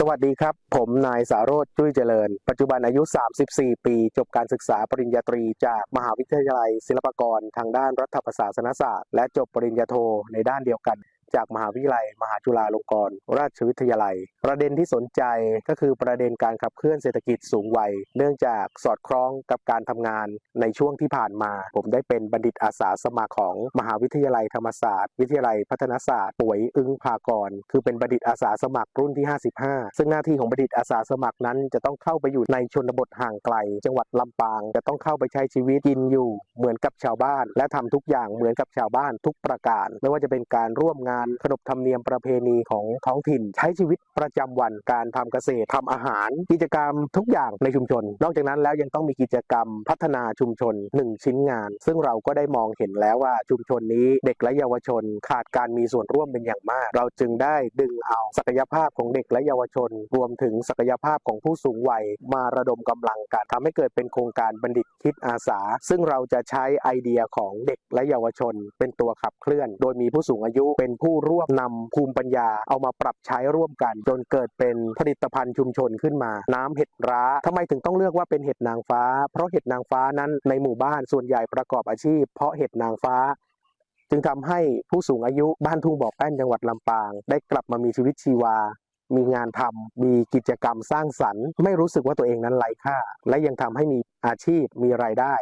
สวัสดีครับ ผมนายสารโรธจุ้ยเจริญ ปัจจุบันอายุ 34 ปี จบการศึกษาปริญญาตรี จากมหาวิทยาลัยศิลปากร ทางด้านรัฐประศาสนศาสตร์ และจบปริญญาโทในด้านเดียวกัน จากมหาวิทยาลัย มหาจุฬาลงกรณราชวิทยาลัย ประเด็นที่สนใจก็คือประเด็นการขับเคลื่อนเศรษฐกิจสูงวัย เนื่องจากสอดคล้องกับการทำงานในช่วงที่ผ่านมา ผมได้เป็นบัณฑิตอาสาสมัครของมหาวิทยาลัยธรรมศาสตร์ วิทยาลัยพัฒนศาสตร์ป่วยอึ้งภากร คือเป็นบัณฑิตอาสาสมัครรุ่นที่ 55 ซึ่งหน้าที่ของบัณฑิตอาสาสมัครนั้น จะต้องเข้าไปอยู่ในชนบทห่างไกล จังหวัดลำปางจะต้องเข้าไปใช้ชีวิตกินอยู่ เหมือนกับชาวบ้าน และทำทุกอย่างเหมือนกับชาวบ้านทุกประการ ไม่ว่าจะเป็นการร่วมงานขนบธรรมเนียมประเพณีของท้องถิ่น ใช้ชีวิตประจำวันการทำเกษตรทำอาหาร กิจกรรมทุกอย่างในชุมชน นอกจากนั้นแล้วยังต้องมีกิจกรรมพัฒนาชุมชน 1 ชิ้นงาน ซึ่งเราก็ได้มองเห็นแล้วว่าชุมชนนี้เด็กและเยาวชน ขาดการมีส่วนร่วมเป็นอย่างมาก เราจึงได้ดึงเอาศักยภาพของเด็กและเยาวชน รวมถึงศักยภาพของผู้สูงวัยมาระดมกำลังกันทำให้เกิดเป็นโครงการบัณฑิตคิดอาสา ซึ่งเราจะใช้ไอเดียของเด็กและเยาวชน เป็นตัวขับเคลื่อน โดยมีผู้สูงอายุเป็นผู้ผู้ร่วมนำภูมิปัญญาเอามาปรับใช้ร่วมกัน จนเกิดเป็นผลิตภัณฑ์ชุมชนขึ้นมา น้ำเห็ดร้าทำไมถึงต้องเลือกว่าเป็นเห็ดนางฟ้า เพราะเห็ดนางฟ้านั้นในหมู่บ้านส่วนใหญ่ประกอบอาชีพ เพราะเห็ดนางฟ้าจึงทำให้ผู้สูงอายุบ้านทุ่งบ่อแป้นจังหวัดลำปาง ได้กลับมามีชีวิตชีวา มีงานทำมีกิจกรรมสร้างสรรค์ ไม่รู้สึกว่าตัวเองนั้นไร้ค่า และยังทำให้มีอาชีพมีรายได้